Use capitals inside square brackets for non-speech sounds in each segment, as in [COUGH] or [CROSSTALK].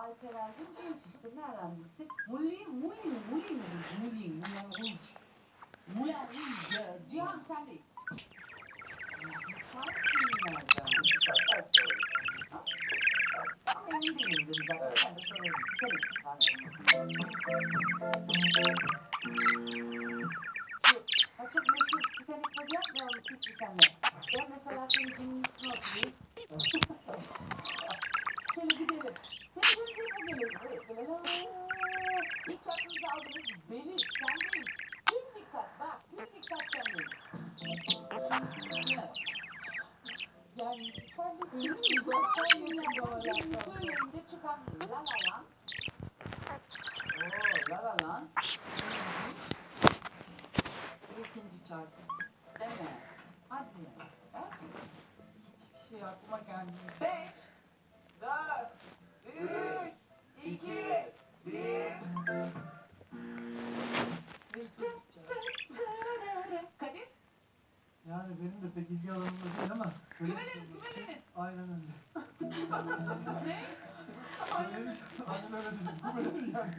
Alperen'cim genç işte nereden bilsin? Moulin, Moulin, Moulin, Moulin, Moulin Rouge. Moulin Rouge, Cihan sen de. Şarkı nereden? Ama emin değildim zaten. Ben de sorarım isterim. Şu, ha çok meşhur Titanic pozu yapmayalım Fikri senle. Ben mesela senin cinin üstüne oturayım. Şöyle gidelim. Böyle la. İlk aklınıza aldınız beli sendeyim. Tüm dikkat bak tüm dikkat sendeyim. Yani kendi uzaktan yönden söyleyince çıkan la la land. Oo la la land. İkinci şarkı. Değil mi? Hadi. Gerçekten. Hiçbir şey aklıma gelmiyor. Beş, Kadir, Yani benim de pek ilgi alanımda değil ama. güvelenin, güvelenin. Aynen öyle. [LAUGHS] Ne? Aynen, aynen öyle dedim. Böyle yani.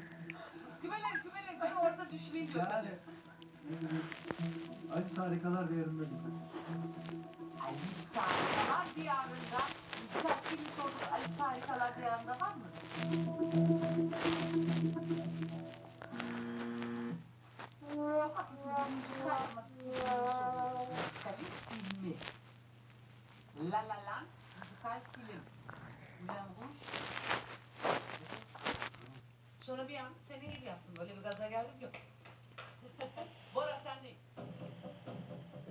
Güvelen, güvelen. Ben orada düşmeyeyim diyor Yani. Alice harikalar değerinde. Alice Harikalar Diyarı'nda La La Land, müzikal film. Moulin Rouge. Sonra bir an senin gibi yaptım. Öyle bir gaza geldim ki. [LAUGHS] Bora sen değil.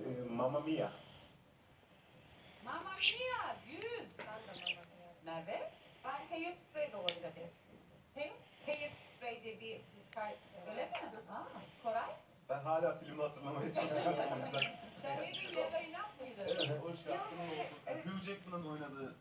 Ee, Mamma Mia. Mamma Mia, yüz. Merve? Ben hair spray de olabilir. Hem Hair spray diye bir müzikal. öyle mi? Aa, Koray? Ben hala filmi hatırlamaya çalışıyorum o yüzden. Sen ne yaptıydın? O şarkının